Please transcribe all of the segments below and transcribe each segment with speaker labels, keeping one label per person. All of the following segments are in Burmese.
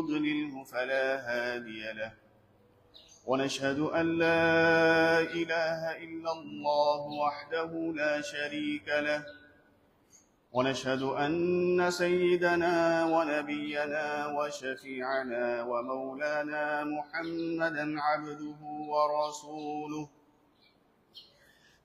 Speaker 1: يضلله فلا هادي له. ونشهد أن لا إله إلا الله وحده لا شريك له. ونشهد أن سيدنا ونبينا وشفيعنا ومولانا محمدا عبده ورسوله.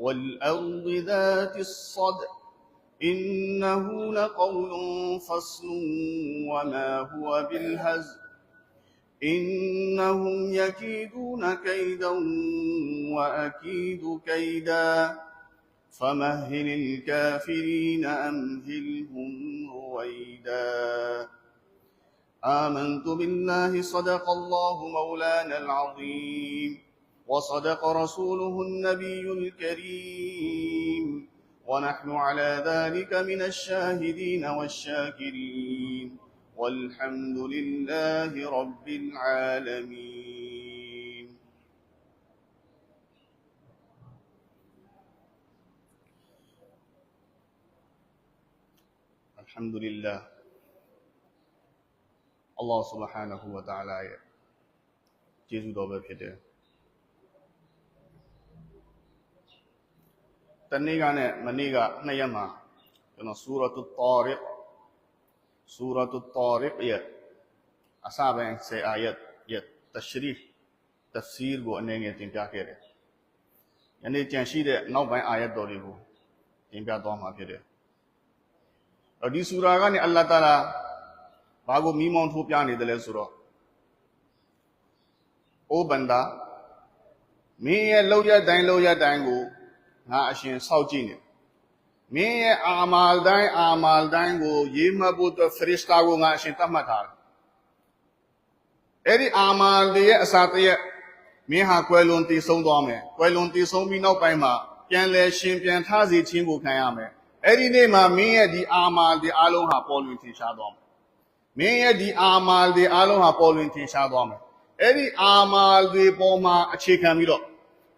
Speaker 1: والأرض ذات الصدع إنه لقول فصل وما هو بالهزل إنهم يكيدون كيدا وأكيد كيدا فمهل الكافرين أمهلهم رويدا. آمنت بالله صدق الله مولانا العظيم. وصدق رسوله النبي الكريم ونحن على ذلك من الشاهدين والشاكرين والحمد لله رب العالمين الحمد لله الله سبحانه وتعالى ရဲ့ကျေးဇူးတော်ပဲဖြစ်တယ် တနေ့ကနဲ့မနေ့ကနှစ်ရက်မှာကျွန်တော်ဆူရတ်တာရစ်ဆူရတ်တာရစ်ရဲ့အစပိုင်း10အာယတ်ရဲ့တရှရီတဖ်စီရ်ကိုအနေငယ်တင်ပြခဲ့တယ်။ယနေ့ကြံရှိတဲ့နောက်ပိုင်းအာယတ်တော်တွေကိုတင်ပြသွားမှာဖြစ်တယ်။အဲဒီဆူရာကနေအလ္လာဟ်တာလာဘာကိုမိမောင်းထိုးပြနေတယ်လဲဆိုတော့အိုဘန္တာမင်းရဲ့လောက်ရတိုင်းလောက်ရတိုင်းကို ငါအရှင်စောက်ကြည့်နေမင်းရဲ့အာမာလ်တိုင်းအာမာလ်တိုင်းကိုရေးမှတ်ဖို့အတွက်ဖရစ်တာကိုငါအရှင်တတ်မှတ်ထားတယ်အဲ့ဒီအာမာလ်တွေရဲ့အစာတရက်မင်းဟာကွယ်လွန်တည်ဆုံးသွားမယ်ကွယ်လွန်တည်ဆုံးပြီးနောက်ပိုင်းမှာပြန်လဲရှင်ပြန်ထားစီခြင်းကိုခံရမယ်အဲ့ဒီနေ့မှာမင်းရဲ့ဒီအာမာလ်တွေအလုံးဟာပေါ်လွင်ထင်ရှားသွားမယ်မင်းရဲ့ဒီအာမာလ်တွေအလုံးဟာပေါ်လွင်ထင်ရှားသွားမယ်အဲ့ဒီအာမာလ်တွေပေါ်မှာအခြေခံပြီးတော့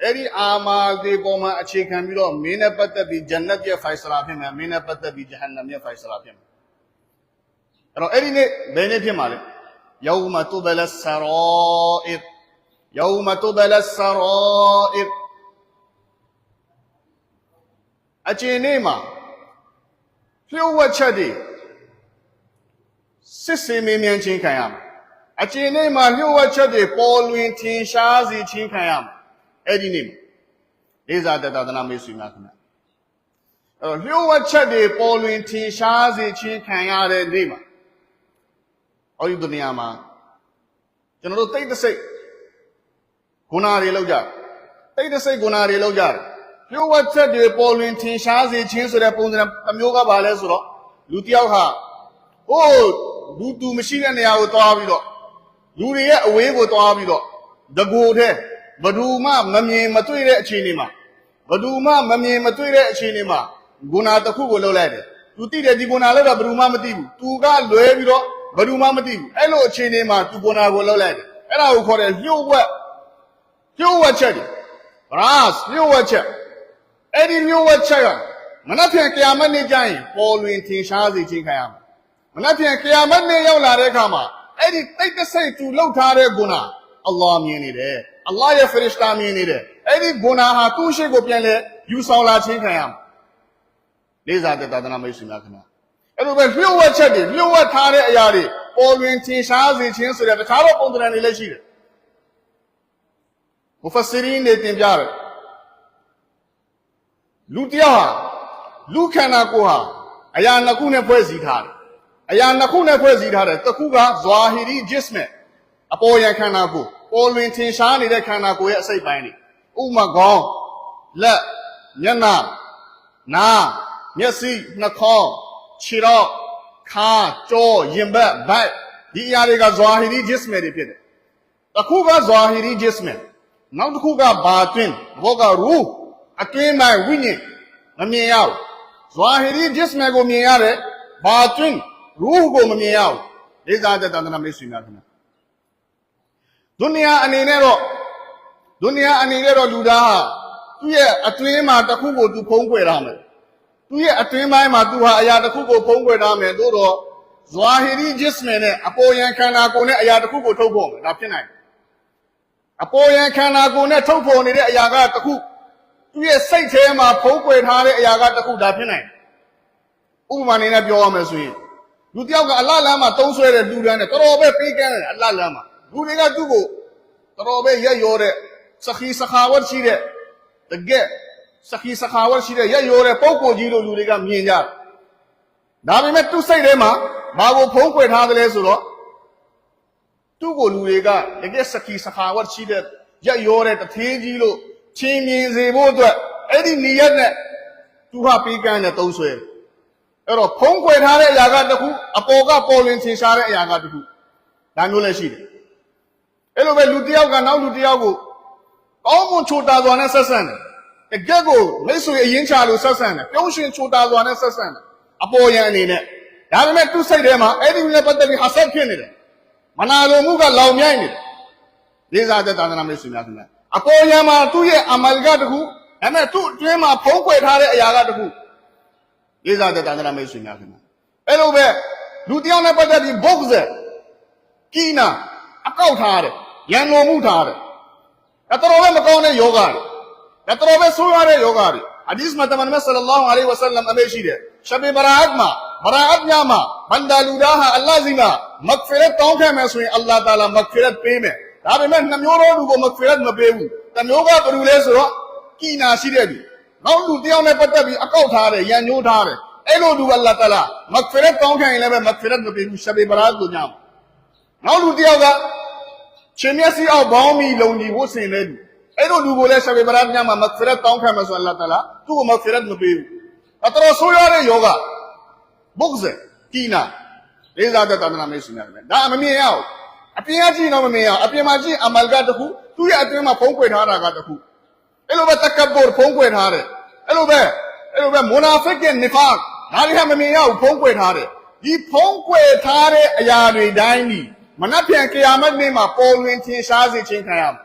Speaker 1: အဲ့ဒီအာမာဒီပေါ်မှာအခြေခံပြီးတော့မင်းနဲ့ပတ်သက်ပြီးဂျန်နတ်ရဲ့ဖိုင်ဆလာဖြစ်မယ်မင်းနဲ့ပတ်သက်ပြီးဂျဟန္နမ်ရဲ့ဖိုင်ဆလာဖြစ်မယ်အဲ့တော့အဲ့ဒီနေ့ဘယ်နေ့ဖြစ်မှာလဲယောမတုဘလဆရောအစ်ယောမတုဘလဆရောအစ်အချိန်နေ့မှာလျှို့ဝှက်ချက်တွေစစ်စင်မင်းမြန်ချင်းခံရမယ်အချိန်နေ့မှာလျှို့ဝှက်ချက်တွေပေါ်လွင်ထင်ရှားစေချင်းခံရမယ် အဲ့ဒီနေ့မှာလေးစားတတနာမေဆွေများခင်ဗျအဲ့တော့လျှို့ဝှက်ချက်တွေပေါ်လွင်ထင်ရှားစေခြင်းခံရတဲ့နေ့မှာအော်ဒီဒုနီယာမှာကျွန်တော်တို့တိတ်တဆိတ်ဂုဏတွေလောက်ကြတိတ်တဆိတ်ဂုဏတွေလောက်ကြတယ်လျှို့ဝှက်ချက်တွေပေါ်လွင်ထင်ရှားစေခြင်းဆိုတဲ့ပုံစံအမျိုးကပါလဲဆိုတော့လူတစ်ယောက်ဟာဟိုးလူတူမရှိတဲ့နေရာကိုသွားပြီးတော့လူတွေရဲ့အဝေးကိုသွားပြီးတော့တကူတဲ့ ဘဒူမှမမြင်မတွေ့တဲ့အခြေအနေမှာဘဒူမှမမြင်မတွေ့တဲ့အခြေအနေမှာဂုဏတစ်ခုကိုလှုပ်လိုက်တယ်သူသိတယ်ဒီဂုဏလည်းတော့ဘဒူမှမသိဘူးသူကလွဲပြီးတော့ဘဒူမှမသိဘူးအဲ့လိုအခြေအနေမှာသူဂုဏကိုလှုပ်လိုက်တယ်အဲ့ဒါကိုခေါ်တယ်လျှို့ဝှက်လျှို့ဝှက်ချက်တွေဘရာစ်လျှို့ဝှက်ချက်အဲ့ဒီလျှို့ဝှက်ချက်ကမနက်ဖြန်ကယာမတ်နေ့ကျရင်ပေါ်လွင်ထင်ရှားစေခြင်းခံရမှာမနက်ဖြန်ကယာမတ်နေ့ရောက်လာတဲ့အခါမှာအဲ့ဒီတိတ်တဆိတ်သူလှုပ်ထားတဲ့ဂုဏအလ္လာဟ်မြင်နေတယ် အလ္လာဟ်ရဲ့ဖရစ်တာမြင်နေတယ်အဲ့ဒီဂုဏဟာသူ့ရှိကိုပြန်လဲယူဆောင်လာခြင်းခံရမှာလေးစားတဲ့သာသနာမိတ်ဆွေများခင်ဗျာအဲ့လိုပဲလျှို့ဝှက်ချက်တွေလျှို့ဝှက်ထားတဲ့အရာတွေပေါ်လွင်ထင်ရှားစေခြင်းဆိုတဲ့တခြားသောပုံသဏ္ဍာန်တွေလည်းရှိတယ်မူဖဆီရီနေတင်ပြတယ်လူတစ်ယောက်ဟာလူခန္ဓာကိုယ်ဟာအရာနှစ်ခုနဲ့ဖွဲ့စည်းထားတယ်အရာနှစ်ခုနဲ့ဖွဲ့စည်းထားတယ်တစ်ခုကဇွာဟီရီဂျစ်မက်အပေါ်ယံခန္ဓာကိုယ် ပေါ်လွင်ထင်ရှားနေတဲ့ခန္ဓာကိုယ်ရဲ့အစိတ်ပိုင်းတွေဥပမာခေါင်းလက်မျက်နှာနားမျက်စိနှာခေါင်းခြေထောက်ခါကြောရင်ဘတ်ဗိုက်ဒီအရာတွေကဇွာဟီရီဂျစ်မက်တွေဖြစ်တယ်တစ်ခုကဇွာဟီရီဂျစ်မက်နောက်တစ်ခုကဘာတွင်ဘောကရူးအတွင်းပိုင်းဝိညာဉ်မမြင်ရဘူးဇွာဟီရီဂျစ်မက်ကိုမြင်ရတယ်ဘာတွင်ရူးကိုမမြင်ရဘူးလေးစားတဲ့တန်တနာမိတ်ဆွေများခင်ဗျာ ဒုနီယာအနေနဲ့တော့ဒုနီယာအနေနဲ့တော့လူသားဟာသူ့ရဲ့အတွင်းမှာတစ်ခုကိုသူဖုံးကွယ်ရမယ်သူ့ရဲ့အတွင်းပိုင်းမှာသူဟာအရာတစ်ခုကိုဖုံးကွယ်ရမယ်သို့တော့ဇွာဟီရီဂျစ်မက်နဲ့အပေါ်ယံခန္ဓာကိုယ်နဲ့အရာတစ်ခုကိုထုတ်ဖို့မယ်ဒါဖြစ်နိုင်တယ်အပေါ်ယံခန္ဓာကိုယ်နဲ့ထုတ်ဖော်နေတဲ့အရာကတစ်ခုသူ့ရဲ့စိတ်ထဲမှာဖုံးကွယ်ထားတဲ့အရာကတစ်ခုဒါဖြစ်နိုင်တယ်ဥပမာအနေနဲ့ပြောရမယ်ဆိုရင်လူတစ်ယောက်ကအလှလမ်းမှာတုံးဆွဲတဲ့လူတန်းနဲ့တော်တော်ပဲပေးကမ်းတယ်အလှလမ်းမှာ လူတွေကသူ့ကိုတော်တော်ပဲရက်ရောတဲ့စခီစခါဝတ်ရှိတဲ့တကက်စခီစခါဝတ်ရှိတဲ့ရက်ရောတဲ့ပုံကိုကြီးလို့လူတွေကမြင်ကြတယ်ဒါပေမဲ့သူ့စိတ်ထဲမှာဘာကိုဖုံးကွယ်ထားသလဲဆိုတော့သူ့ကိုလူတွေကတကယ်စကီစခါဝတ်ရှိတဲ့ရက်ရောတဲ့တသေးကြီးလို့ချင်းမြင်စေဖို့အတွက်အဲ့ဒီနေရက်နဲ့သူဟာပေးကမ်းတဲ့သုံးဆွဲတယ်အဲ့တော့ဖုံးကွယ်ထားတဲ့အရာကတစ်ခုအပေါ်ကပေါ်လင်ထင်ရှားတဲ့အရာကတစ်ခုဒါမျိုးလည်းရှိတယ် အဲ့လိုပဲလူတစ်ယောက်ကနောက်လူတစ်ယောက်ကိုကောင်းမွန်ချိုတာစွာနဲ့ဆက်ဆံတယ်တကယ်ကိုမိတ်ဆွေအရင်ချလို့ဆက်ဆံတယ်ပြုံးရှင်ချိုတာစွာနဲ့ဆက်ဆံတယ်အပေါ်ယံအနေနဲ့ဒါပေမဲ့သူ့စိတ်ထဲမှာအဲ့ဒီနဲ့ပတ်သက်ပြီးဟာဆက်ဖြစ်နေတယ်မနာလိုမှုကလောင်မြိုက်နေတယ်လေးစားတဲ့သာသနာမိတ်ဆွေများခင်ဗျာအပေါ်ယံမှာသူ့ရဲ့အမလ်ကတစ်ခုဒါပေမဲ့သူ့အတွင်းမှာဖုံးကွယ်ထားတဲ့အရာကတစ်ခုလေးစားတဲ့သာသနာမိတ်ဆွေများခင်ဗျာအဲ့လိုပဲလူတစ်ယောက်နဲ့ပတ်သက်ပြီးဘုတ်ဇက်ကီနာအကောက်ထားတယ် ရန်လိုမှုထားတယ်ဒါတော်တော်ပဲမကောင်းတဲ့ယောဂတွေဒါတော်တော်ပဲဆိုးရတဲ့ယောဂတွေအဒီစ်မှာတမန်မဆလလောလဟ်အလိုင်းဝဆလမ်အမေရှိတယ်ရှဘီဘရာအတ်မှာဘရာအတ်ညမှာဘန္ဒါလူဒါဟာအလ္လာဟ်စီမှာမဂ်ဖီရတ်တောင်းခံမယ်ဆိုရင်အလ္လာဟ်တာလာမဂ်ဖီရတ်ပေးမယ်ဒါပေမဲ့နှမျိုးတော်လူကိုမဂ်ဖီရတ်မပေးဘူးတစ်မျိုးကဘယ်လိုလဲဆိုတော့ကီနာရှိတဲ့လူနောက်လူတစ်ယောက်နဲ့ပတ်သက်ပြီးအကောက်ထားတယ်ရန်ညိုးထားတယ်အဲ့လိုလူအလ္လာဟ်တာလာမဂ်ဖီရတ်တောင်းခံရင်လည်းပဲမဂ်ဖီရတ်မပေးဘူးရှဘီဘရာအတ်ကိုညမှာနောက်လူတစ်ယောက်က ရှင်မျက်စိအောက်ဘောင်းမီလုံကြီးဝတ်ဆင်တဲ့လူအဲ့လိုလူကိုလည်းရှဘီဘရာညမှာမဂ်ဖီရတ်တောင်းခံမယ်ဆိုအလ္လာဟ်တာလာသူ့ကိုမဂ်ဖီရတ်မပေးဘူးအတော်ဆိုးရတဲ့ယောဂဘုက္ဇကီနာလေးစားတဲ့သာသနာမိတ်ဆွေများတယ်ဒါအမမြင်ရဘူးအပြင်ကကြည့်တော့မမြင်ရအောင်အပြင်မှာကြည့်အမလ်ကတစ်ခုသူ့ရဲ့အတွင်းမှာဖုံးကွယ်ထားတာကတစ်ခုအဲ့လိုပဲတကဘ်ဖုံးကွယ်ထားတယ်အဲ့လိုပဲအဲ့လိုပဲမူနာဖစ်ရဲ့နီဖာဒါတွေကမမြင်ရဘူးဖုံးကွယ်ထားတယ်ဒီဖုံးကွယ်ထားတဲ့အရာတွေတိုင်းဒီ မနှက်ပြန်ကယာမတ်နေ့မှာပေါ်လွင်ထင်ရှားစေခြင်းခံရမယ်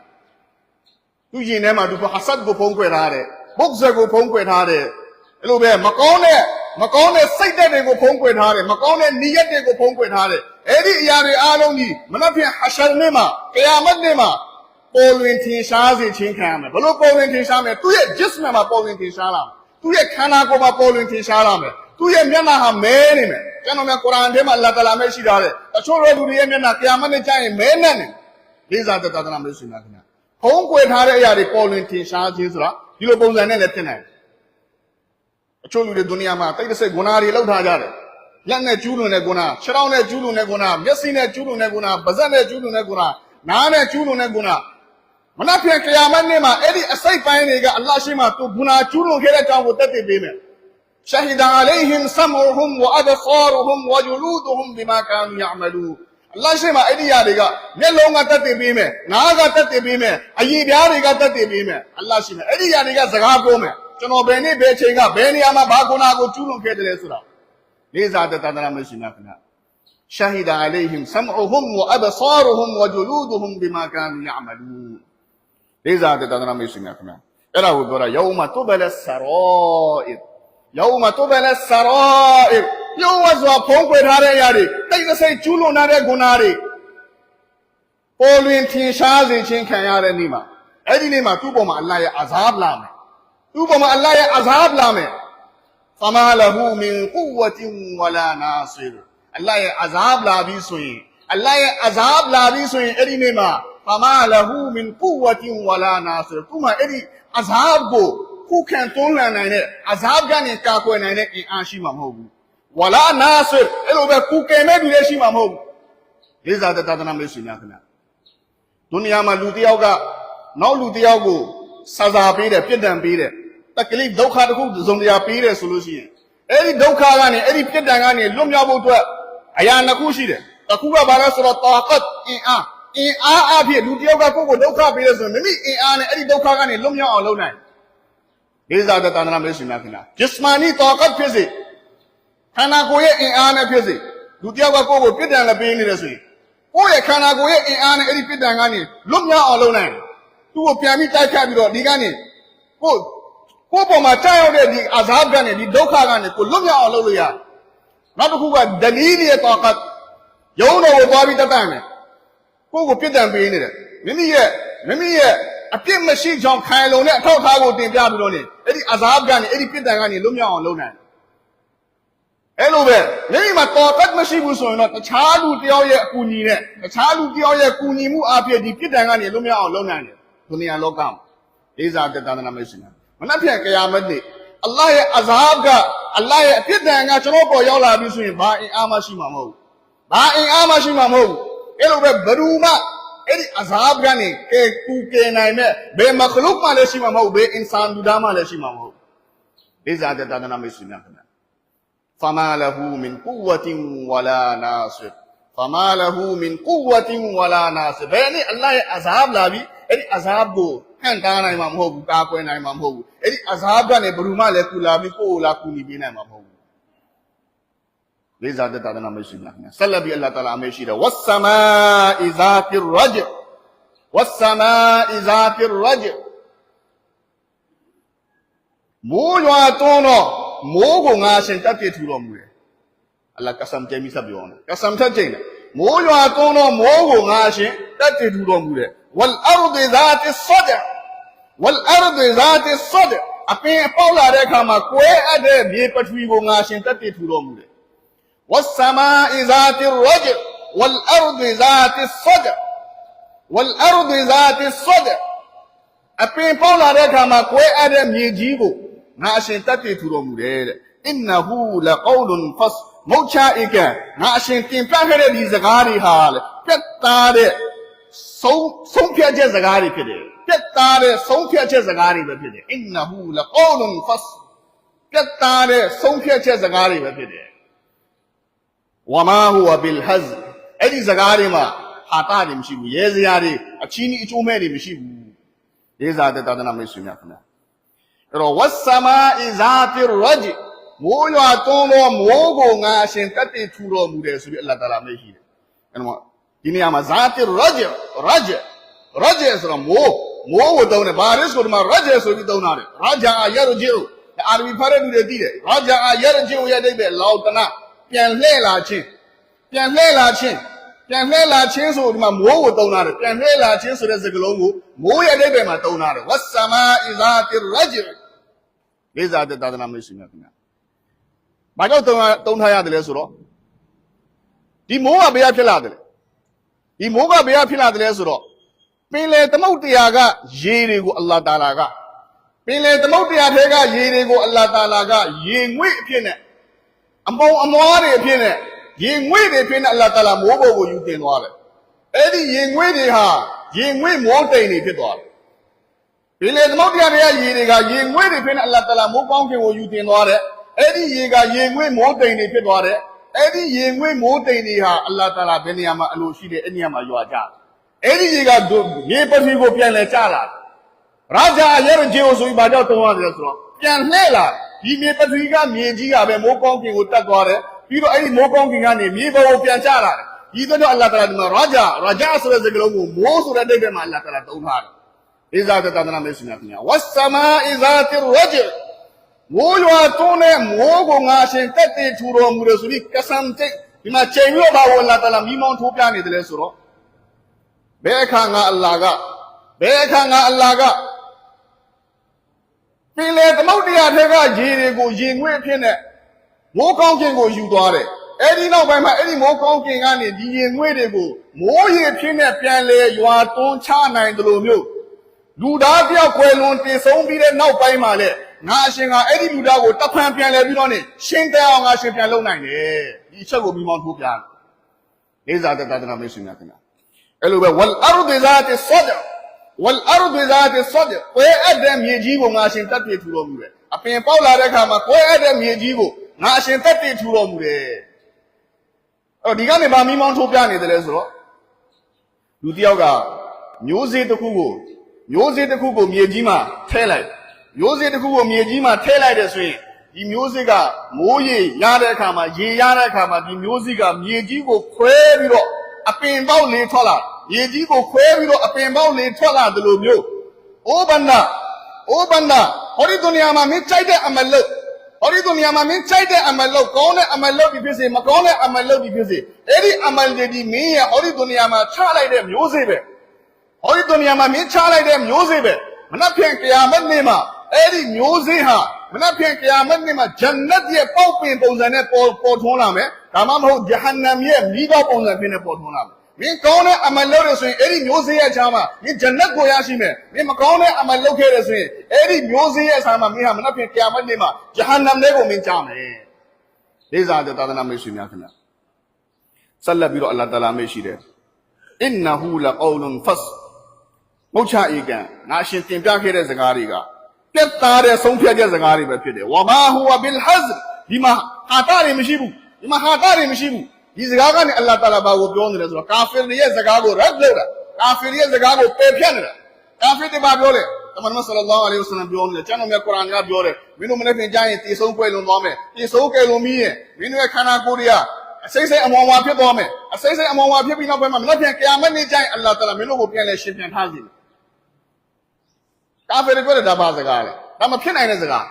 Speaker 1: သူရင်ထဲမှာသူဟာဆတ်ကိုဖုံးကွယ်ထားတယ်ဘုက္ဇကိုဖုံးကွယ်ထားတယ်အဲ့လိုပဲမကောင်းတဲ့မကောင်းတဲ့စိတ်ဓာတ်တွေကိုဖုံးကွယ်ထားတယ်မကောင်းတဲ့နိယတ်တွေကိုဖုံးကွယ်ထားတယ်အဲ့ဒီအရာတွေအားလုံးကြီးမနှက်ပြန်အရှာနေ့မှာကယာမတ်နေ့မှာပေါ်လွင်ထင်ရှားစေခြင်းခံရမယ်ဘလို့ပေါ်လွင်ထင်ရှားမယ်သူ့ရဲ့ jism မှာပေါ်လွင်ထင်ရှားလာမယ်သူ့ရဲ့ခန္ဓာကိုယ်မှာပေါ်လွင်ထင်ရှားလာမယ် သူ့ရဲ့မျက်နှာဟာမဲနေမယ်ကျွန်တော်များကုရ်အာန်ထဲမှာအလ္လာဟ်တအာလာမဲ့ရှိထားတယ်အချို့လူတွေရဲ့မျက်နှာကယာမတ်နေ့ကျရင်မဲနဲ့နေလေးစားတဲ့သာသနာမျိုးရှင်များခင်ဗျာဖုံးကွယ်ထားတဲ့အရာတွေပေါ်လွင်ထင်ရှားခြင်းဆိုတာဒီလိုပုံစံနဲ့လည်းဖြစ်နိုင်တယ်အချို့လူတွေဒုနီယာမှာတိတ်တဆိတ်ဂုဏတွေလောက်ထားကြတယ်လက်နဲ့ကျူးလွန်တဲ့ဂုဏခြေထောက်နဲ့ကျူးလွန်တဲ့ဂုဏမျက်စိနဲ့ကျူးလွန်တဲ့ဂုဏပါးစပ်နဲ့ကျူးလွန်တဲ့ဂုဏနားနဲ့ကျူးလွန်တဲ့ဂုဏမနက်ဖြန်ကယာမတ်နေ့မှာအဲ့ဒီအစိတ်ပိုင်းတွေကအလ္လာဟ်ရှိမှသူဂုဏကျူးလွန်ခဲ့တဲ့အကြောင်းကိုတက်တည်ပေးမယ် شهد عليهم سمعهم وابصارهم وجلودهم بما كانوا يعملون အလ္လာဟ်ရှိမှအဲ့ဒီຢာတွေကမျက်လုံးကတက်တည်ပေးမယ်နားကတက်တည်ပေးမယ်အယိပြားတွေကတက်တည်ပေးမယ်အလ္လာဟ်ရှိမှအဲ့ဒီຢာတွေကစကားပြောမယ်ကျွန်တော်ဘယ်နေ့ဘယ်ချိန်ကဘယ်နေရာမှာဘာကုနာကိုကျူးလွန်ခဲ့တယ်လဲဆိုတာလေးစားတဲ့တန်တရာမရှိနာခင်ဗျ شهد عليهم سمعهم وابصارهم وجلودهم بما كانوا يعملون လေးစားတဲ့တန်တရာမရှိနာခင်ဗျအဲ့ဒါကိုပြောတာ ယောမတုဘလဆရာအိညောဝစွာဖုံးကွယ်ထားတဲ့အရာတွေတိတ်တဆိတ်ကျူးလွန်ထားတဲ့ဂုဏတွေပေါ်လွင်ထင်ရှားစေခြင်းခံရတဲ့နေ့မှာအဲ့ဒီနေ့မှာသူ့ပေါ်မှာအလ္လာဟ်ရဲ့အာဇာဘလာမယ်သူ့ပေါ်မှာအလ္လာဟ်ရဲ့အာဇာဘလာမယ်ဖမာလဟူမင်ကူဝတင်ဝလာနာဆွေအလ္လာဟ်ရဲ့အာဇာဘလာပြီးဆိုရင်အလ္လာဟ်ရဲ့အာဇာဘလာပြီးဆိုရင်အဲ့ဒီနေ့မှာဖမာလဟူမင်ကူဝတင်ဝလာနာဆွေသူ့မှာအဲ့ဒီအာဇာဘကို ခုခံတွန်းလှန်နိုင်တဲ့အဇာဘ်ကနေကာကွယ်နိုင်တဲ့အင်အားရှိမှာမဟုတ်ဘူးဝလာနာဆိုအဲ့လိုပဲကုကယ်မဲ့သူလည်းရှိမှာမဟုတ်ဘူးလေးစားတဲ့သာသနာ့မိတ်ဆွေများခင်ဗျာဒုနီယာမှာလူတစ်ယောက်ကနောက်လူတစ်ယောက်ကိုစာစာပေးတယ်ပြစ်ဒဏ်ပေးတယ်တက်ကလေးဒုက္ခတစ်ခုစုံတရာပေးတယ်ဆိုလို့ရှိရင်အဲ့ဒီဒုက္ခကနေအဲ့ဒီပြစ်ဒဏ်ကနေလွတ်မြောက်ဖို့အတွက်အရာနှစ်ခုရှိတယ်တစ်ခုကဘာလဲဆိုတော့တာကတ်အင်အားအင်အားအဖြစ်လူတစ်ယောက်ကကိုယ့်ကိုဒုက္ခပေးတယ်ဆိုရင်မိမိအင်အားနဲ့အဲ့ဒီဒုက္ခကနေလွတ်မြောက်အောင်လုပ်နိုင် လေးစားတဲ့သာသနာ့မိတ်ဆွေများခင်ဗျာဂျစ်မာနီတာကတ်ဖြစ်စေခန္ဓာကိုယ်ရဲ့အင်အားနဲ့ဖြစ်စေလူတစ်ယောက်ကကိုယ့်ကိုပြစ်ဒဏ်လည်းပေးနေတယ်ဆိုရင်ကိုယ့်ရဲ့ခန္ဓာကိုယ်ရဲ့အင်အားနဲ့အဲ့ဒီပြစ်ဒဏ်ကနေလွတ်မြောက်အောင်လုပ်နိုင်သူ့ကိုပြန်ပြီးတိုက်ခတ်ပြီးတော့ဒီကနေကိုယ်ကိုယ့်ပေါ်မှာကြောက်ရောက်တဲ့ဒီအဇာဘ်ကနေဒီဒုက္ခကနေကိုယ်လွတ်မြောက်အောင်လုပ်လို့ရတယ်နောက်တစ်ခုကဒလီလ်ရဲ့တာကတ်ယုံတော်ကိုသွားပြီးတတ်တတ်မယ်ကိုယ့်ကိုပြစ်ဒဏ်ပေးနေတယ်မိမိရဲ့မိမိရဲ့ အပြစ်မရှိကြောင်ခိုင်လုံတဲ့အထောက်အထားကိုတင်ပြပြီးတော့နေအဲ့ဒီအဇာဘ်ကနေအဲ့ဒီပြစ်ဒဏ်ကနေလွတ်မြောက်အောင်လုပ်နိုင်အဲ့လိုပဲမိမိမှာတော်တက်မရှိဘူးဆိုရင်တော့တခြားလူတယောက်ရဲ့အကူအညီနဲ့တခြားလူတယောက်ရဲ့ကူညီမှုအဖြစ်ဒီပြစ်ဒဏ်ကနေလွတ်မြောက်အောင်လုပ်နိုင်တယ်ဒုနီယာလောကမှာလေးစားတဲ့သာသနာမရှိဘူးမနှက်ဖြန်ကယာမတ်နေ့အလ္လာဟ်ရဲ့အဇာဘ်ကအလ္လာဟ်ရဲ့အပြစ်ဒဏ်ကကျွန်တော်ပေါ်ရောက်လာပြီဆိုရင်ဘာအင်အားမရှိမှာမဟုတ်ဘူးဘာအင်အားမရှိမှာမဟုတ်ဘူးအဲ့လိုပဲဘရူမ အဲ့ဒီအဇာဘ်ကနေကဲကူကဲနိုင်မဲ့ဘယ်မခလုတ်မှလည်းရှိမှာမဟုတ်ဘယ်အင်ဆန်လူသားမှလည်းရှိမှာမဟုတ်ဒီဇာတဲ့တာသနာမိတ်ဆွေများခင်ဗျာဖမာလဟူမင်ကူဝတင်ဝလာနာဆွေဖမာလဟူမင်ကူဝတင်ဝလာနာဆွေဘယ်နည်းအလ္လာဟ်ရဲ့အဇာဘ်လာပြီးအဲ့ဒီအဇာဘ်ကိုဟန့်တားနိုင်မှာမဟုတ်ဘူးကာကွယ်နိုင်မှာမဟုတ်ဘူးအဲ့ဒီအဇာဘ်ကနေဘယ်သူမှလည်းကူလာပြီးကိုယ်လာကူညီပေးနိုင်မှာမဟုတ် လေးစားတဲ့သာသနာမရှိဘူးလားခင်ဗျဆက်လက်ပြီးအလ္လာဟ်တာလာအမေရှိတယ်ဝတ်ဆမာအီဇာတိရဂျဝတ်ဆမာအီဇာတိရဂျမိုးရွာတွန်းတော့မိုးကိုငါရှင်တက်ပြထူတော်မူတယ်အလ္လာဟ်ကဆမ်ကျဲမိဆက်ပြောတယ်ကဆမ်ထက်ကျိန်တယ်မိုးရွာတွန်းတော့မိုးကိုငါရှင်တက်ပြထူတော်မူတယ်ဝလ်အရဒ်ဇာတိဆဒဝလ်အရဒ်ဇာတိဆဒအပင်ပေါက်လာတဲ့အခါမှာကွဲအပ်တဲ့မြေပထဝီကိုငါရှင်တက်ပြထူတော်မူတယ် والسماء ذات الرجع والأرض ذات الصدع والأرض ذات الصدع အပင်ပေါက်လာတဲ့အခါမှာကွဲအပ်တဲ့မြေကြီးကိုငါအရှင်တက်တည်ထူတော်မူတယ်တဲ့အင်နဟူလကောလုန်ဖတ်မုတ်ချဧကငါအရှင်တင်ပြခဲ့တဲ့ဒီစကားတွေဟာလေပြတ်သားတဲ့ဆုံးဆုံးဖြတ်ချက်စကားတွေဖြစ်တယ်ပြတ်သားတဲ့ဆုံးဖြတ်ချက်စကားတွေပဲဖြစ်တယ်အင်နဟူလကောလုန်ဖတ်ပြတ်သားတဲ့ဆုံးဖြတ်ချက်စကားတွေပဲဖြစ်တယ် ဝမာဟူဝဘီလ်ဟဇ်အဲ့ဒီစကားတွေမှာဟာတာတွေမရှိဘူးရဲစရာတွေအချင်းကြီးအကျိုးမဲ့တွေမရှိဘူးရေးစားတဲ့သာသနာမိတ်ဆွေများခင်ဗျာအဲ့တော့ဝတ်ဆမာအီဇာတိရဂျမိုးရွာတွန်းသောမိုးကိုငါအရှင်တက်တည်ထူတော်မူတယ်ဆိုပြီးအလ္လာဟ်တာလာမရှိတယ်အဲ့တော့ဒီနေရာမှာဇာတိရဂျရဂျရဂျဆိုတော့မိုးမိုးကိုတုံးတယ်ဘာရစ်ကိုဒီမှာရဂျဆိုပြီးတုံးတာတယ်ရဂျာယရဂျီအာရဘီဖာတဲ့လူတွေသိတယ်ရဂျာယရဂျီရဲ့အိဗယ်လောက်တနာ ပြန်လှဲ့လာခြင်းပြန်လှဲ့လာခြင်းပြန်လှဲ့လာခြင်းဆိုဒီမှာမိုးကိုတုံးတာတယ်ပြန်လှဲ့လာခြင်းဆိုတဲ့စကားလုံးကိုမိုးရဲ့အိဗယ်မှာတုံးတာတယ်ဝတ်ဆမာအီဇာတိရဂျလေးစားတဲ့သာသနာမရှိများခင်ဗျာ။ဘာကြောင့်တုံးတုံးထားရတယ်လဲဆိုတော့ဒီမိုးကဘယ်ရဖြစ်လာတယ်လဲ။ဒီမိုးကဘယ်ရဖြစ်လာတယ်လဲဆိုတော့ပင်လေသမုတ်တရားကရေတွေကိုအလ္လာဟ်တာလာကပင်လေသမုတ်တရားထဲကရေတွေကိုအလ္လာဟ်တာလာကရေငွေ့အဖြစ်နဲ့ အမုံအမွားတွေအဖြစ်နဲ့ရေငွေ့တွေဖြစ်နဲ့အလ္လာဟ်တာလာမိုးဘုံကိုယူတင်သွားတယ်။အဲ့ဒီရေငွေ့တွေဟာရေငွေ့မောတိန်တွေဖြစ်သွားတယ်ပင်လေသမုတ်တရားတွေကရေတွေကရေငွေ့တွေဖြစ်နေအလ္လာဟ်တအာလာမိုးကောင်းကင်ကိုယူတင်သွားတယ်အဲ့ဒီရေကရေငွေ့မိုးတိမ်တွေဖြစ်သွားတယ်အဲ့ဒီရေငွေ့မိုးတိမ်တွေဟာအလ္လာဟ်တအာလာဘယ်နေရာမှာအလိုရှိတယ်အဲ့ဒီနေရာမှာရွာကြတယ်အဲ့ဒီရေကရေပထဝီကိုပြန်လဲကျလာတယ်ရာဇာအရဂျေကိုဆိုပြီးဘာကြောင့်တုံးရတယ်ဆိုတော့ပြန်လှဲ့လာ ဒီမြေပထဝီကမြေကြီးကပဲမိုးကောင်းကင်ကိုတက်သွားတယ်ပြီးတော့အဲ့ဒီမိုးကောင်းကင်ကနေမြေပေါ်ကိုပြန်ကျလာတယ်ဒီတော့အလ္လာဟ်တအာလာဒီမှာရာဇာရာဇာဆိုတဲ့စကားလုံးကိုမိုးဆိုတဲ့အိဗယ်မှာအလ္လာဟ်တအာလာတုံးထားတယ်ဣဇာတတနာမေရှင်ခင်ဗျာဝတ်ဆမာဣဇာတိရဂျမိုးရွာတွန်းတဲ့မိုးကိုငါရှင်တက်တည်ထူတော်မူတယ်ဆိုပြီးကဆမ်တိတ်ဒီမှာချိန်ပြီးတော့ဘာဝလာတလာမိမောင်းထိုးပြနေတယ်လဲဆိုတော့ဘယ်အခါငါအလ္လာဟ်ကဘယ်အခါငါအလ္လာဟ်က ပင်လေသမုတ်တရားထဲကရေတွေကိုရေငွေ့အဖြစ်နဲ့မိုးကောင်းခြင်းကိုယူသွားတယ်အဲ့ဒီနောက်ပိုင်းမှာအဲ့ဒီမိုးကောင်းကင်ကနေဒီရင်ငွေ့တွေကိုမိုးရေဖြစ်နဲ့ပြန်လဲရွာတွန်းချနိုင်တယ်လို့မျိုးလူသားတယောက်ကွယ်လွန်တည်ဆုံးပြီးတဲ့နောက်ပိုင်းမှာလေငါအရှင်ကအဲ့ဒီလူသားကိုတဖန်ပြန်လဲပြီးတော့နေရှင်းတဲ့အောင်ငါရှင်ပြန်လုပ်နိုင်တယ်ဒီအချက်ကိုမိမောင်းထိုးပြတယ်လေးစားတဲ့သာသနာ့မိတ်ဆွေများခင်ဗျာအဲ့လိုပဲဝလ်အရဒ်ဇာတ်ဆဒ် ဝလ်အရဒ်ဇာတ်ဆဒ်ကွယ်အပ်တဲ့မြေကြီးကိုငါရှင်တတ်ပြထူတော်မူတယ်အပင်ပေါက်လာတဲ့အခါမှာကွယ်အပ်တဲ့မြေကြီးကိုငါအရှင်တတ်ပြထူတော်မူတယ်အဲ့တော့ဒီကနေဗာမိမောင်းထိုးပြနေတယ်လဲဆိုတော့လူတစ်ယောက်ကမျိုးစေ့တစ်ခုကိုမျိုးစေ့တစ်ခုကိုမြေကြီးမှာထဲလိုက်မျိုးစေ့တစ်ခုကိုမြေကြီးမှာထဲလိုက်တယ်ဆိုရင်ဒီမျိုးစေ့ကမိုးရေရတဲ့အခါမှာရေရတဲ့အခါမှာဒီမျိုးစေ့ကမြေကြီးကိုခွဲပြီးတော့အပင်ပေါက်လေးထွက်လာ ရေကြီးကိုခွဲပြီးတော့အပင်ပေါက်လေးထွက်လာတယ်လို့မျိုးအိုးဘန္နာအိုးဘန္နာဟောဒီဒုနီယာမှာမင်းကြိုက်တဲ့အမလုတ်ဟောဒီဒုနီယာမှာမင်းကြိုက်တဲ့အမလုတ်ကောင်းတဲ့အမလုတ်ဒီဖြစ်စေမကောင်းတဲ့အမလုတ်ဒီဖြစ်စေအဲ့ဒီအမလုတ်ဒီမင်းရဲ့ဟောဒီဒုနီယာမှာချလိုက်တဲ့မျိုးစေ့ပဲဟောဒီဒုနီယာမှာမင်းချလိုက်တဲ့မျိုးစေ့ပဲမနှက်ဖြန်ကယာမတ်နေ့မှာအဲ့ဒီမျိုးစေ့ဟာမနှက်ဖြန်ကယာမတ်နေ့မှာဂျန်နတ်ရဲ့ပေါက်ပင်ပုံစံနဲ့ပေါ်ပေါ်ထွန်းလာမယ်ဒါမှမဟုတ်ဂျဟန္နမ်ရဲ့မိဘပုံစံဖြစ်နေပေါ်ထွန်းလာမယ် မင်းကောင်းတဲ့အမလုတ်ရဆိုရင်အဲ့ဒီမျိုးစေ့ရဲ့ခြားမှာမင်းဂျန်နတ်ကိုရရှိမယ်မင်းမကောင်းတဲ့အမလုတ်ခဲ့ရဆိုရင်အဲ့ဒီမျိုးစေ့ရဲ့ခြားမှာမင်းဟာမနှက်ဖြန်ကယာမတ်နေ့မှာဂျဟန္နမ်လေးကိုမင်းကြားမယ်လေးစားတဲ့သာသနာမိတ်ဆွေများခင်ဗျာဆက်လက်ပြီးတော့အလ္လာဟ်တအာလာမိတ်ရှိတယ်အင်နဟူလကောလုန်ဖတ်မုတ်ချဧကန်ငါအရှင်တင်ပြခဲ့တဲ့စကားတွေကပြတ်သားတဲ့ဆုံးဖြတ်ချက်စကားတွေပဲဖြစ်တယ်ဝမာဟူဝဘီလ်ဟဇ်ဒီမှာဟာတာတွေမရှိဘူးဒီမှာဟာတာတွေမရှိဘူး ဒီစကားကနေအလ္လာဟ်တအာလာဘာကိုပြောနေလဲဆိုတော့ကာဖီတွေရဲ့စကားကိုရတ်လုပ်တာကာဖီတွေရဲ့စကားကိုပယ်ဖြတ်နေတာကာဖီတွေဘာပြောလဲတမန်မဆလလောအလိုင်ဝဆလမ်ပြောနေတယ်ကျမ်းတော်မြတ်ကုရ်အာန်ကပြောတယ်မင်းတို့မနေ့ပြင်ကြရင်တည်ဆုံးပွဲလွန်သွားမယ်တည်ဆုံးကယ်လွန်ပြီးရင်မင်းတို့ရဲ့ခန္ဓာကိုယ်တွေကအစိမ့်စိမ့်အမောင်ဝါဖြစ်သွားမယ်အစိမ့်စိမ့်အမောင်ဝါဖြစ်ပြီးနောက်ပိုင်းမှာမနေ့ပြင်ကယာမတ်နေ့ကျရင်အလ္လာဟ်တအာလာမင်းတို့ကိုပြန်လဲရှင်ပြန်ထားစီတယ်ကာဖီတွေပြောတယ်ဒါပါစကားလေဒါမဖြစ်နိုင်တဲ့စကား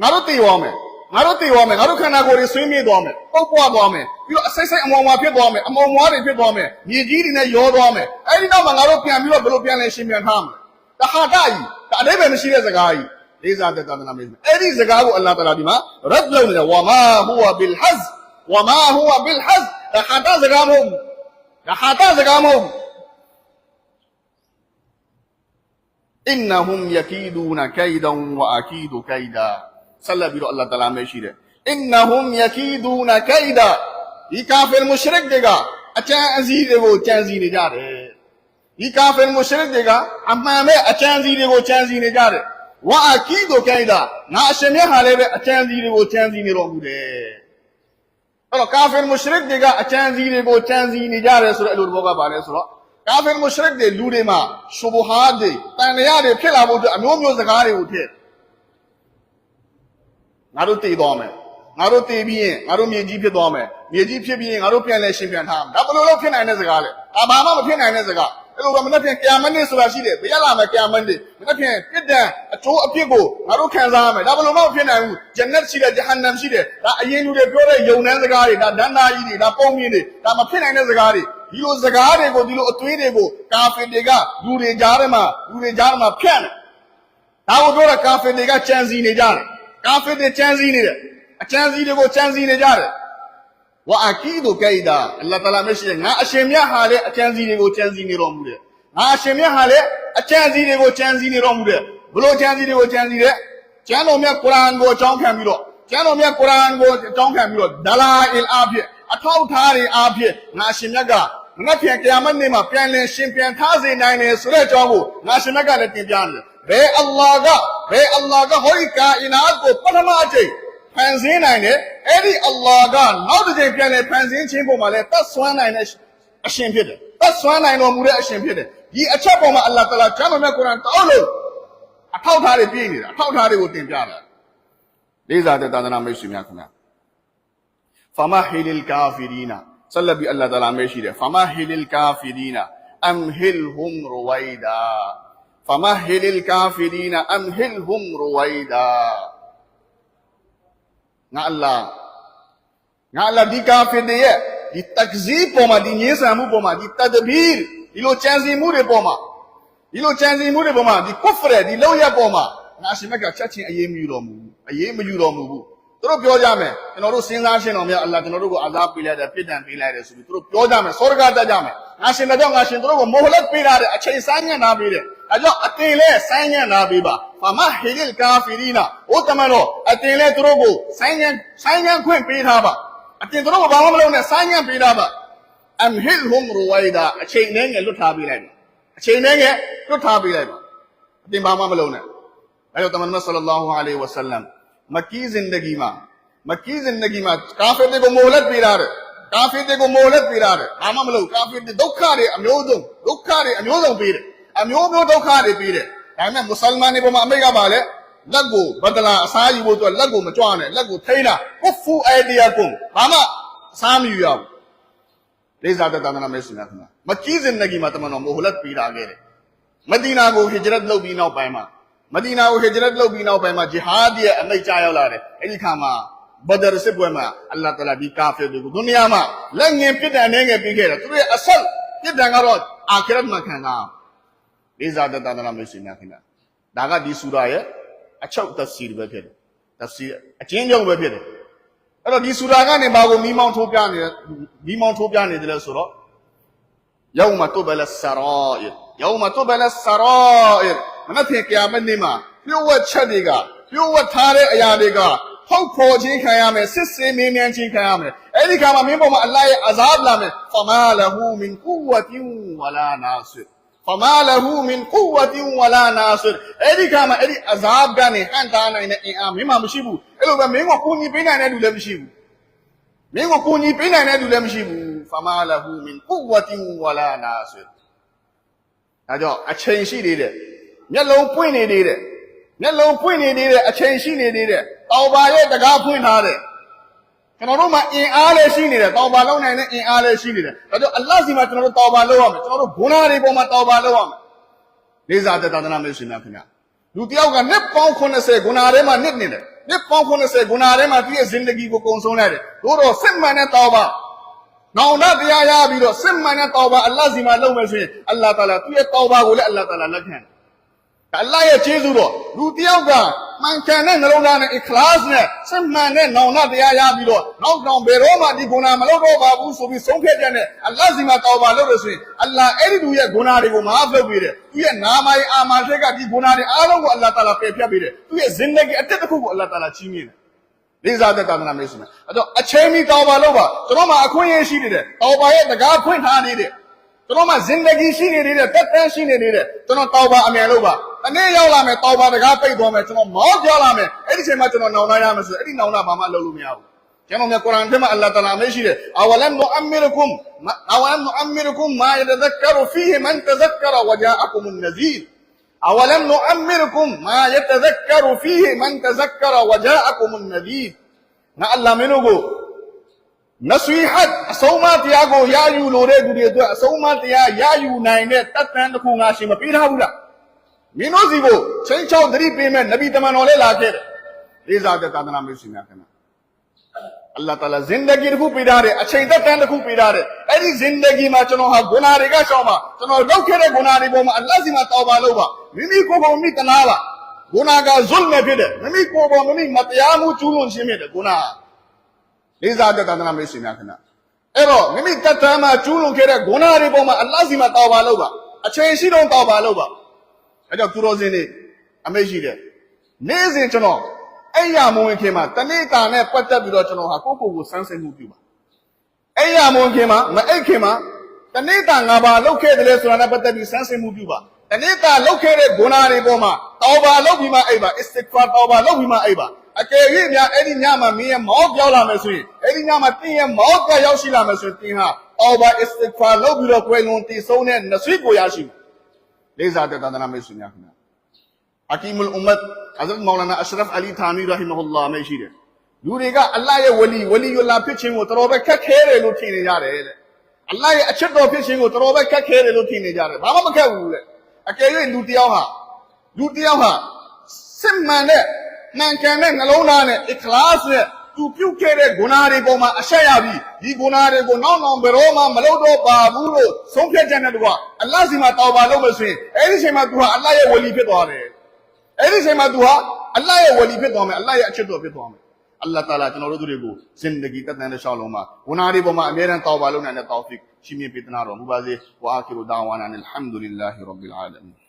Speaker 1: ငါတို့တည်သွားမယ် ငါတို့တည်သွားမယ်ငါတို့ခန္ဓာကိုယ်တွေဆွေးမြေ့သွားမယ်ပုတ်ပွားသွားမယ်ပြီးတော့အစိမ့်စိမ့်အမောင်ဝါဖြစ်သွားမယ်အမောင်ဝါတွေဖြစ်သွားမယ်မြေကြီးတွေနဲ့ရောသွားမယ်အဲဒီနောက်မှာငါတို့ပြန်ပြီးတော့ဘယ်လိုပြန်လဲရှင်ပြန်ထားမလဲတဟာတကြီးဒါအတိပ္ပယ်မရှိတဲ့စကားကြီးလေးစားတဲ့သာသနာ့မိတ်ဆွေအဲ့ဒီစကားကိုအလ္လာဟ်တအာလာဒီမှာရတ်လုပ်နေတယ်ဝမာဟူဝဘီလ်ဟဇ်ဝမာဟူဝဘီလ်ဟဇ်တဟာတစကားမဟုတ်ဘူးတဟာတစကားမဟုတ်ဘူးအင်နဟุ มယကီဒူနကိုင်ဒန်ဝအကီဒူကိုင်ဒါဆက်လက်ပြီးတော့အလ္လာဟ်တအာလာမရှိတယ်အင်နဟุมယကီဒူနကိုင်ဒါဒီကာဖီမုရှရစ်တွေကအကျဉ်းအစည်းတွေကိုကြံစီနေကြတယ်ဒီကာဖီမုရှရစ်တွေကအမှန်ပဲအကျဉ်းစီတွေကိုကြံစီနေကြတယ်ဝါအကီကိုကြိုက်တာငါအရှင်မြတ်ဟာလည်းပဲအကျဉ်းစီတွေကိုကြံစီနေတော်မူတယ်အဲ့တော့ကာဖီမုရှရစ်တွေကအကျဉ်းစီတွေကိုကြံစီနေကြတယ်ဆိုတော့အဲ့လိုဘောကပါလဲဆိုတော့ကာဖီမုရှရစ်တွေလူတွေမှာရှူဘဟာတွေတန်လျာတွေဖြစ်လာဖို့အတွက်အမျိုးမျိုးစကားတွေကိုထည့် ငါတို့တည်သွားမယ်ငါတို့တည်ပြီးရင်ငါတို့မြေကြီးဖြစ်သွားမယ်မြေကြီးဖြစ်ပြီးရင်ငါတို့ပြန်လဲရှင်ပြန်ထားမယ်ဒါဘယ်လိုလုပ်ဖြစ်နိုင်တဲ့စကားလဲအာဘာမှမဖြစ်နိုင်တဲ့စကားအဲ့လိုတော့မနေ့ပြန်ကယာမတ်နေ့ဆိုတာရှိတယ်ဘယ်ရလာမယ်ကယာမတ်နေ့မနေ့ပြန်ပြစ်ဒဏ်အကျိုးအပြစ်ကိုငါတို့ခံစားရမယ်ဒါဘယ်လိုမှမဖြစ်နိုင်ဘူးဂျန်နတ်ရှိတယ်ဂျဟန္နမ်ရှိတယ်ဒါအရင်လူတွေပြောတဲ့ယုံနှန်းစကားတွေဒါဒန္နာကြီးတွေဒါပုံမြင်တွေဒါမဖြစ်နိုင်တဲ့စကားတွေဒီလိုစကားတွေကိုဒီလိုအသွေးတွေကိုကာဖင်တွေကလူတွေကြားထဲမှာလူတွေကြားထဲမှာဖြန့်တယ်ဒါကိုပြောတာကာဖီတွေကကြံစည်နေကြတယ် ကာဖီတွေကြံစည်နေတယ်အကြံစည်တွေကိုကြံစည်နေကြတယ်ဝါအကီဒူကိဒါအလ္လာဟ်တအာလာမရှိတဲ့ငါအရှင်မြတ်ဟာလည်းအကြံစည်တွေကိုကြံစည်နေတော်မူတယ်ငါအရှင်မြတ်ဟာလည်းအကြံစည်တွေကိုကြံစည်နေတော်မူတယ်ဘလို့ကြံစည်တွေကိုကြံစည်တဲ့ကျမ်းတော်မြတ်ကုရ်အာန်ကိုအကြောင်းခံပြီးတော့ကျမ်းတော်မြတ်ကုရ်အာန်ကိုအကြောင်းခံပြီးတော့ဒလာအင်အားဖြင့်အထောက်ထားတွေအားဖြင့်ငါအရှင်မြတ်ကငါပြန်ကယာမတ်နေ့မှာပြန်လည်ရှင်ပြန်ထားစေနိုင်တယ်ဆိုတဲ့အကြောင်းကိုငါရှင်မြတ်ကလည်းတင်ပြနေတယ် ဘယ်အလ္လာဟ်ကဘယ်အလ္လာဟ်ကဟောဒီကာအီနာတ်ကိုပထမအကြိမ်ဖန်ဆင်းနိုင်တယ်အဲ့ဒီအလ္လာဟ်ကနောက်တစ်ကြိမ်ပြန်လဲဖန်ဆင်းခြင်းပုံမှာလဲတတ်ဆွမ်းနိုင်တဲ့အရှင်ဖြစ်တယ်တတ်ဆွမ်းနိုင်တော်မူတဲ့အရှင်ဖြစ်တယ်ဒီအချက်ပုံမှာအလ္လာဟ်တအာလာကျမ်းတော်မြတ်ကုရ်အာန်တောက်လို့အထောက်ထားတွေပြည့်နေတာအထောက်ထားတွေကိုတင်ပြတာလေးစားတဲ့သာသနာမိတ်ဆွေများခင်ဗျာဖာမဟီလ်ကာဖီရီနာဆလဘီအလ္လာဟ်တအာလာမရှိတယ်ဖာမဟီလ်ကာဖီရီနာအမ်ဟီလ်ဟွမ်ရဝိုင်ဒါ famahilil kafirina amhilhum ruwaida ငါအလ္လာငါအလ္လာဒီကာဖီတွေရဲ့ဒီတက်ဇီပေါ်မှာဒီညင်းဆန်မှုပေါ်မှာဒီတတဘီဒီလိုကြံစည်မှုတွေပေါ်မှာဒီလိုကြံစည်မှုတွေပေါ်မှာဒီကွတ်ဖရဒီလောက်ရပေါ်မှာငါရှင်မက်ကချက်ချင်းအေးမယူတော်မူဘူးအေးမယူတော်မူဘူး သူတို့ပြောကြမယ်ကျွန်တော်တို့စဉ်းစားရှင်းတော်မြတ်အလ္လာဟ်ကျွန်တော်တို့ကိုအသားပေးလိုက်တယ်ပြစ်ဒဏ်ပေးလိုက်တယ်ဆိုပြီးသူတို့ပြောကြမယ်စောရကတက်ကြမယ်ငါရှင်တဲ့ကြောင့်ငါရှင်သူတို့ကိုမိုဟလတ်ပေးထားတယ်အချိန်ဆိုင်ညံ့ထားပေးတယ်အဲကြောင့်အတင်လဲဆိုင်ညံ့ထားပေးပါဖာမဟီလ်ကာဖီရီနာဟိုတမန်တော်အတင်လဲသူတို့ကိုဆိုင်ညံ့ဆိုင်ညံ့ခွင့်ပေးထားပါအတင်သူတို့ကဘာမှမလုပ်နဲ့ဆိုင်ညံ့ပေးထားပါအမ်ဟီလ်ဟွမ်ရူဝိုင်ဒါအချိန်နဲ့ငယ်လွတ်ထားပေးလိုက်ပါအချိန်နဲ့ငယ်လွတ်ထားပေးလိုက်ပါအတင်ဘာမှမလုပ်နဲ့အဲကြောင့်တမန်တော်ဆလ္လာဟူအလိုင်ဝါဆလမ် မကီးဇင်ဒဂီမှာမကီးဇင်ဒဂီမှာကာဖီတွေကိုမိုဟလတ်ပေးထားတယ်ကာဖီတွေကိုမိုဟလတ်ပေးထားတယ်ဘာမှမလုပ်ကာဖီတွေဒုက္ခတွေအမျိုးစုံဒုက္ခတွေအ မဒီနာကိုဟစ်ဂျရတ်လုပ်ပြီးနောက်ပိုင်းမှာဂျီဟာဒ်ရဲ့အမိန့်ကြရောက်လာတယ်အဲ့ဒီခါမှာဘဒရစစ်ပွဲမှာအလ္လာဟ်တလာဒီကာဖီတွေကိုဒုနီယာမှာလက်ငင်ပြစ်ဒဏ်နဲ့ငယ်ပြီးခဲ့တယ်သူတို့ရဲ့အဆက်ပြစ်ဒဏ်ကတော့အာခရတ်မှာခံတာလေးစားတတ်တာမရှိနေခင်ဗျာဒါကဒီဆူရာရဲ့အချုပ်တစီပဲဖြစ်တယ်တစီအချင်းချင်းပဲဖြစ်တယ်အဲ့တော့ဒီဆူရာကနေဘာကိုမိမောင်းထိုးပြနေမိမောင်းထိုးပြနေတယ်လဲဆိုတော့ယောမတုဘလဆရာယယောမတုဘလဆရာ နက်ဖြန်ကိယာမတ်နေ့မှာလျှို့ဝှက်ချက်တွေကလျှို့ဝှက်ထားတဲ့အရာတွေကထုတ်ဖော်ခြင်းခံရမယ်စစ်စင်မင်းမြန်ခြင်းခံရမယ်အဲ့ဒီခါမှာမင်းပေါ်မှာအလ္လာဟ်ရဲ့အဇာဘ်လာမယ်ဖမာလဟူမင်ကူဝတင်ဝလာနာဆစ်ဖမာလဟူမင်ကူဝတင်ဝလာနာဆစ်အဲ့ဒီခါမှာအဲ့ဒီအဇာဘ်ကနေဟန်တားနိုင်တဲ့အင်အားမင်းမှာမရှိဘူးအဲ့လိုပဲမင်းကိုကိုကြီးပေးနိုင်တဲ့လူလည်းမရှိဘူးမင်းကိုကိုကြီးပေးနိုင်တဲ့လူလည်းမရှိဘူးဖမာလဟူမင်ကုဝတင်ဝလာနာဆိုဒါကြောင့်အချိန်ရှိသေးတယ် မျက်လုံးပွင့်နေသေးတယ်မျက်လုံးပွင့်နေသေးတယ်အချိန်ရှိနေသေးတယ်တောင်ပါရဲ့တကားဖွင့်ထားတယ်ကျွန်တော်တို့မှာအင်အားလည်းရှိနေတယ်တောင်ပါလုံးနိုင်တဲ့အင်အားလည်းရှိနေတယ်ဒါကြောင့်အလ္လာဟ်စီမှာကျွန်တော်တို့တောင်ပါလုံးရမယ်ကျွန်တော်တို့ဂုဏတွေပေါ်မှာတောင်ပါလုံးရမယ်လေးစားတဲ့သာသနာ့မိတ်ဆွေများခင်ဗျာလူတစ်ယောက်ကနှစ်ပေါင်း80ဂုဏထဲမှာနှစ်နေတယ်နှစ်ပေါင်း80ဂုဏထဲမှာသူ့ရဲ့ဇင်ဒဂီကိုကုံဆုံးလိုက်တယ်တို့တော့စစ်မှန်တဲ့တောင်ပါနောင်တတရားရပြီးတော့စစ်မှန်တဲ့တောပါအလ္လာဟ်စီမှာလုပ်မယ်ဆိုရင်အလ္လာဟ်တာလာသူ့ရဲ့တောပါကိုလည်းအလ္လာဟ်တာလာလက်ခံတယ်။ အလ္လာဟ်ရဲ့ကျေးဇူးတော့လူတစ်ယောက်ကမှန်ကန်တဲ့နှလုံးသားနဲ့အခလာစ်နဲ့စစ်မှန်တဲ့နောင်တတရားရပြီးတော့နောက်တောင်ဘယ်တော့မှဒီဂုဏမလုပ်တော့ပါဘူးဆိုပြီးဆုံးဖြတ်ကြတဲ့အလ္လာဟ်စီမှာတောပါလုပ်လို့ဆိုရင်အလ္လာဟ်အဲ့ဒီလူရဲ့ဂုဏတွေကိုမအားလုပ်ပြီးတယ်။သူ့ရဲ့နာမည်အာမာထက်ကဒီဂုဏတွေအားလုံးကိုအလ္လာဟ်တာလာပယ်ဖြတ်ပြီးတယ်။သူ့ရဲ့ဇင်ဒဂီအတက်တစ်ခုကိုအလ္လာဟ်တာလာချီးမြှင့်တယ်။လေးစားတဲ့တာသနာမေးစမယ်အဲ့တော့အချိန်မီတောင်းပါလို့ပါကျွန်တော်မှအခွင့်အရေးရှိနေတယ်တောင်းပါရဲ့တကားဖွင့်ထားနေတယ် ကျွန်တော်မှဇင်ဒဂီရှိနေသေးတယ်တက်တန်းရှိနေသေးတယ်ကျွန်တော်တောင်းပါအမြန်လို့ပါတနေ့ရောက်လာမယ်တောင်းပါတကားပိတ်သွားမယ်ကျွန်တော်မောက်ပြောလာမယ်အဲ့ဒီချိန်မှာကျွန်တော်နောင်နာရမယ်ဆိုအဲ့ဒီနောင်နာဘာမှလုပ်လို့မရဘူးကျွန်တော်မြတ်ကုရ်အာန်ထဲမှာအလ္လာဟ်တအာလာမရှိတယ်အဝလမ်နုအမ်မီရကုမ်အဝလမ်နုအမ်မီရကုမ်မာယတဇက်ကရဖီဟီမန်တဇက်ကရဝဂျာအကုမ်နဇီရ أولم نؤمركم ما يتذكر فيه من تذكر وجاءكم النذير ငါအလ္လာဟ်မင်းတို့ကို နဆွီဟတ်အဆုံးအမတရားကိုရယူလို့တဲ့သူတွေအတွက်အဆုံးအမတရားရယူနိုင်တဲ့တတ်တန်တစ်ခုငါရှင်မပေးထားဘူးလားမင်းတို့စီကိုချင်းချောင်းသတိပေးမဲ့နဗီတမန်တော်လည်းလာခဲ့တယ်လေးစားတဲ့သာသနာ့မိတ်ဆွေများခင်ဗျာအလ္လာဟ်တအာလာဇင်ဒဂီတစ်ခုပေးထားတယ်အချိန်သက်တမ်းတစ်ခုပေးထားတယ်အဲ့ဒီဇင်ဒဂီမှာကျွန်တော်ဟာဂုဏတွေကရှောင်းပါကျွန်တော်လုပ်ခဲ့တဲ့ဂုဏတွေပေါ်မှာအလ္လာဟ်စီမှာတောင်းပါလို့ပါမိမိကိုယ်ကိုမိတနာပါဂုဏကဇွတ်မဲ့ဖြစ်တယ်မိမိကိုယ်ပေါ်မိမိမတရားမှုကျူးလွန်ခြင်းဖြစ်တယ်ဂုဏ လေးစားတဲ့သာသနာ့မိတ်ဆွေများခင်ဗျာအဲ့တော့မိမိတတ်တမ်းမှာကျူးလွန်ခဲ့တဲ့ဂုဏတွေပေါ်မှာအလ္လာဟ်စီမှာတောင်းပါလို့ပါအချိန်ရှိတော့တောင်းပါလို့ပါအဲ့ကြောင့်သူတော်စင်တွေအမိတ်ရှိတယ်နေ့စဉ်ကျွန်တော်အဲ့ရမဝင်ခင်မှာတနေ့တာနဲ့ပတ်သက်ပြီးတော့ကျွန်တော်ဟာကိုယ့်ကိုယ်ကိုစမ်းစစ်မှုပြုပါအဲ့ရမဝင်ခင်မှာမအိတ်ခင်မှာတနေ့တာငါဘာလုပ်ခဲ့တယ်လဲဆိုတာနဲ့ပတ်သက်ပြီးစမ်းစစ်မှုပြုပါတနေ့တာလုပ်ခဲ့တဲ့ဂုဏတွေပေါ်မှာတောပါလုပ်ပြီးမှအိတ်ပါ istighfar တောပါလုပ်ပြီးမှအိတ်ပါ အကယ်၍များအဲ့ဒီညမှာမင်းရဲ့မောက်ပြောင်းလာမယ်ဆိုရင်အဲ့ဒီညမှာတင်းရဲ့မောက်ကရောက်ရှိလာမယ်ဆိုရင်တင်းဟာတောပါ istighfar လုပ်ပြီးတော့ကိုယ်လုံးတည်ဆုံးတဲ့နဆွေကိုရရှိမယ်လေးစားတဲ့တန်တနာမိတ်ဆွေများခင်ဗျာ Hakimul Ummat Hazrat Maulana Ashraf Ali Thani rahimahullah နဲ့ရှိတယ်လူတွေကအလ္လာဟ်ရဲ့ဝလီဝလီယလာဖြစ်ခြင်းကိုတော်တော်ပဲခက်ခဲတယ်လို့ထင်နေကြတယ်တဲ့အလ္လာဟ်ရဲ့အချစ်တော်ဖြစ်ခြင်းကိုတော်တော်ပဲခက်ခဲတယ်လို့ထင်နေကြတယ်ဘာမှမခက်ဘူးတဲ့အကယ်၍လူတစ်ယောက်ဟာလူတစ်ယောက်ဟာစစ်မှန်တဲ့ မှန်ကန်တဲ့နှလုံးသားနဲ့ ikhlas နဲ့သူပြုတ်ခဲ့တဲ့ဂုဏတွေပေါ်မှာအဆက်ရပြီးဒီဂုဏတွေကိုနောက်နောက်ဘယ်တော့မှမလုပ်တော့ပါဘူးလို့ဆုံးဖြတ်ချက်နဲ့တကွာအလ္လာဟ်စီမှာတောင်းပါလို့မဆိုရင်အဲ့ဒီချိန်မှာသူဟာအလ္လာဟ်ရဲ့ဝလီဖြစ်သွားတယ်အဲ့ဒီချိန်မှာ तू ဟာအလ္လာဟ်ရဲ့ဝလီဖြစ်သွားမယ်အလ္လာဟ်ရဲ့အချစ်တော်ဖြစ်သွားမယ်အလ္လာဟ်တာလာကျွန်တော်တို့တွေကိုဇင်ဒဂီတက်တန်တဲ့ရှောင်းလုံးမှာဝနာတွေပေါ်မှာအမြဲတမ်းတောက်ပါလုံးနိုင်တဲ့တောက်ဖစ်ရှိမြပေးသနာတော်မူပါစေဝါအာခီရူဒါဝါနာအလ်ဟမ်ဒူလ illah ရဘ်ဘီလ်အာလမင်